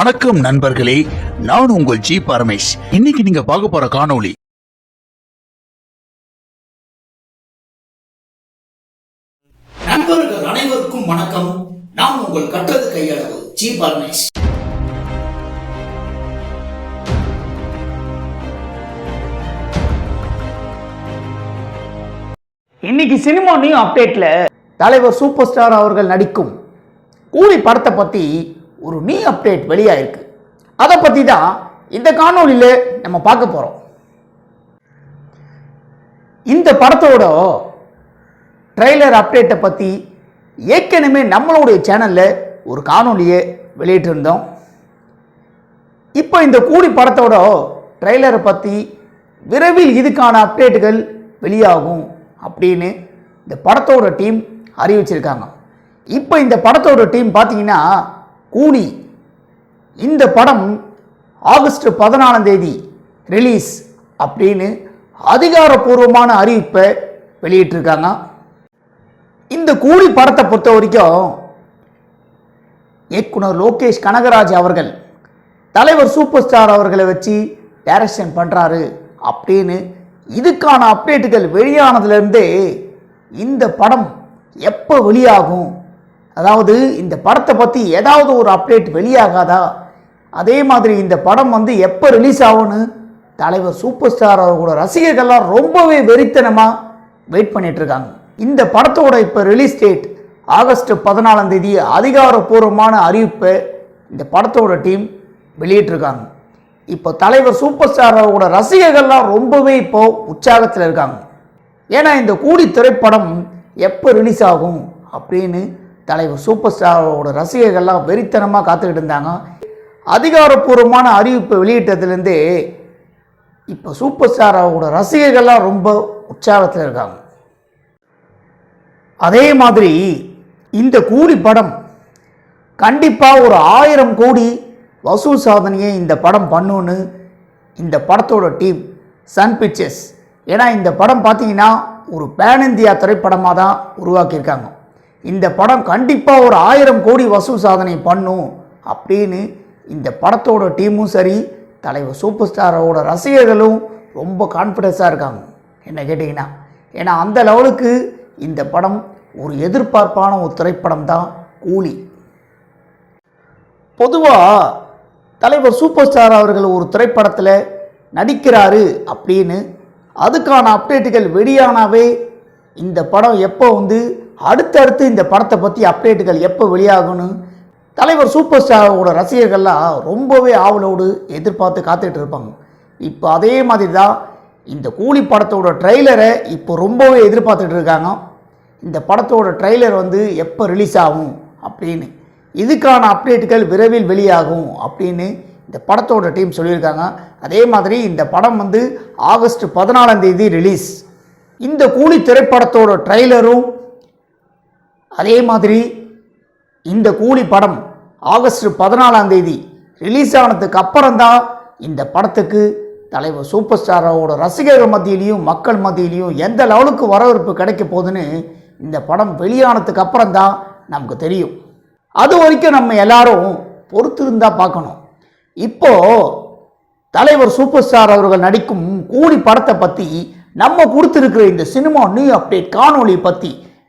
வணக்கம் நண்பர்களே நான் உங்கள் ஜி பரமேஷ். இன்னைக்கு நீங்க பார்க்க போற காணொளி நண்பர்கள் அனைவருக்கும் வணக்கம். நான் உங்கள் கற்றது கையளவு ஜி பரமேஷ். இன்னைக்கு சினிமா நியூ அப்டேட்ல தலைவர் சூப்பர் ஸ்டார் அவர்கள் நடிக்கும் கூலி படத்தை பத்தி ஒரு நீ அப்டேட் வெளியாயிருக்கு. அதை பற்றி தான் இந்த காணொலியில் நம்ம பார்க்க போகிறோம் இந்த படத்தோட ட்ரெய்லர் அப்டேட்டை பற்றி ஏற்கனவே நம்மளுடைய சேனலில் ஒரு காணொலியை வெளியிட்டிருந்தோம். இப்போ இந்த கூலி படத்தோட ட்ரெய்லரை பற்றி விரைவில் இதுக்கான அப்டேட்டுகள் வெளியாகும் அப்படின்னு இந்த படத்தோட டீம் அறிவிச்சிருக்காங்க. இப்போ இந்த படத்தோட டீம் பார்த்தீங்கன்னா கூலி இந்த படம் ஆகஸ்ட் பதினாலாம் தேதி ரிலீஸ் அப்படின்னு அதிகாரப்பூர்வமான அறிவிப்பை வெளியிட்டிருக்காங்க. இந்த கூலி படத்தை பொறுத்த வரைக்கும் இயக்குனர் லோகேஷ் கனகராஜ் அவர்கள் தலைவர் சூப்பர் ஸ்டார் அவர்களை வச்சு டைரக்ஷன் பண்ணுறாரு அப்படின்னு இதுக்கான அப்டேட்டுகள் வெளியானதுலேருந்தே இந்த படம் எப்போ வெளியாகும் அதாவது இந்த படத்தை பற்றி ஏதாவது ஒரு அப்டேட் வெளியாகாதா? அதே மாதிரி இந்த படம் வந்து எப்போ ரிலீஸ் ஆகும்னு தலைவர் சூப்பர் ஸ்டார் அவர்களோட ரசிகர்கள்லாம் ரொம்பவே வெறித்தனமாக வெயிட் பண்ணிட்டு இருக்காங்க. இந்த படத்தோட இப்போ ரிலீஸ் டேட் ஆகஸ்ட் பதினாலாம் தேதி அதிகாரப்பூர்வமான அறிவிப்பை இந்த படத்தோட டீம் வெளியிட்டிருக்காங்க. இப்போ தலைவர் சூப்பர் ஸ்டார் அவரோட ரசிகர்கள்லாம் ரொம்பவே இப்போ உற்சாகத்தில் இருக்காங்க. ஏன்னா இந்த கூடி திரைப்படம் எப்போ ரிலீஸ் ஆகும் அப்படின்னு தலைவர் சூப்பர் ஸ்டாரோட ரசிகர்கள்லாம் வெறித்தனமாக காத்துக்கிட்டு இருந்தாங்க. அதிகாரப்பூர்வமான அறிவிப்பை வெளியிட்டதுலேருந்தே இப்போ சூப்பர் ஸ்டாரோட ரசிகர்கள்லாம் ரொம்ப உற்சாகத்தில் இருக்காங்க. அதே மாதிரி இந்த கூலி படம் கண்டிப்பாக ஒரு ஆயிரம் கோடி வசூல் சாதனையை இந்த படம் பண்ணுன்னு இந்த படத்தோட டீம் சன் பிக்சர்ஸ். ஏன்னா இந்த படம் பார்த்தீங்கன்னா ஒரு பேன் இந்தியா திரைப்படமாக தான் உருவாக்கியிருக்காங்க. இந்த படம் கண்டிப்பாக ஒரு ஆயிரம் கோடி வசூல் சாதனை பண்ணும் அப்படின்னு இந்த படத்தோட டீமும் சரி தலைவர் சூப்பர் ஸ்டாரோட ரசிகர்களும் ரொம்ப கான்ஃபிடென்ஸாக இருக்காங்க. என்ன கேட்டிங்கன்னா ஏன்னா அந்த லெவலுக்கு இந்த படம் ஒரு எதிர்பார்ப்பான ஒரு திரைப்படம் தான் கூலி. பொதுவாக தலைவர் சூப்பர் ஸ்டார் அவர்கள் ஒரு திரைப்படத்தில் நடிக்கிறாரு அப்படின்னு அதுக்கான அப்டேட்டுகள் வெளியானாவே இந்த படம் எப்போ வந்து அடுத்தடுத்து இந்த படத்தை பற்றி அப்டேட்டுகள் எப்போ வெளியாகும்னு தலைவர் சூப்பர் ஸ்டாரோட ரசிகர்கள்லாம் ரொம்பவே ஆவலோடு எதிர்பார்த்து காத்துட்டு இருப்பாங்க. இப்போ அதே மாதிரி தான் இந்த கூலி படத்தோட ட்ரெய்லரை இப்போ ரொம்பவே எதிர்பார்த்துட்டு இருக்காங்க. இந்த படத்தோட ட்ரெய்லர் வந்து எப்போ ரிலீஸ் ஆகும் அப்படின்னு இதுக்கான அப்டேட்டுகள் விரைவில் வெளியாகும் அப்படின்னு இந்த படத்தோட டீம் சொல்லியிருக்காங்க. அதே மாதிரி இந்த படம் வந்து ஆகஸ்ட் பதினாலாம் தேதி ரிலீஸ் இந்த கூலி திரைப்படத்தோட ட்ரெய்லரும் அதே மாதிரி இந்த கூலி படம் ஆகஸ்ட் பதினாலாம் தேதி ரிலீஸ் ஆனதுக்கு அப்புறம்தான் இந்த படத்துக்கு தலைவர் சூப்பர் ஸ்டாரோட ரசிகர்கள் மத்தியிலையும் மக்கள் மத்தியிலையும் எந்த லெவலுக்கு வரவேற்பு கிடைக்க போகுதுன்னு இந்த படம் வெளியானதுக்கு அப்புறம் தான் நமக்கு தெரியும். அது வரைக்கும் நம்ம எல்லாரும் பொறுத்திருந்தா பார்க்கணும். இப்போ தலைவர் சூப்பர் ஸ்டார் அவர்கள் நடிக்கும் கூலி படத்தை பற்றி நம்ம கொடுத்துருக்கிற இந்த சினிமா நியூ அப்டேட் காணொளி பற்றி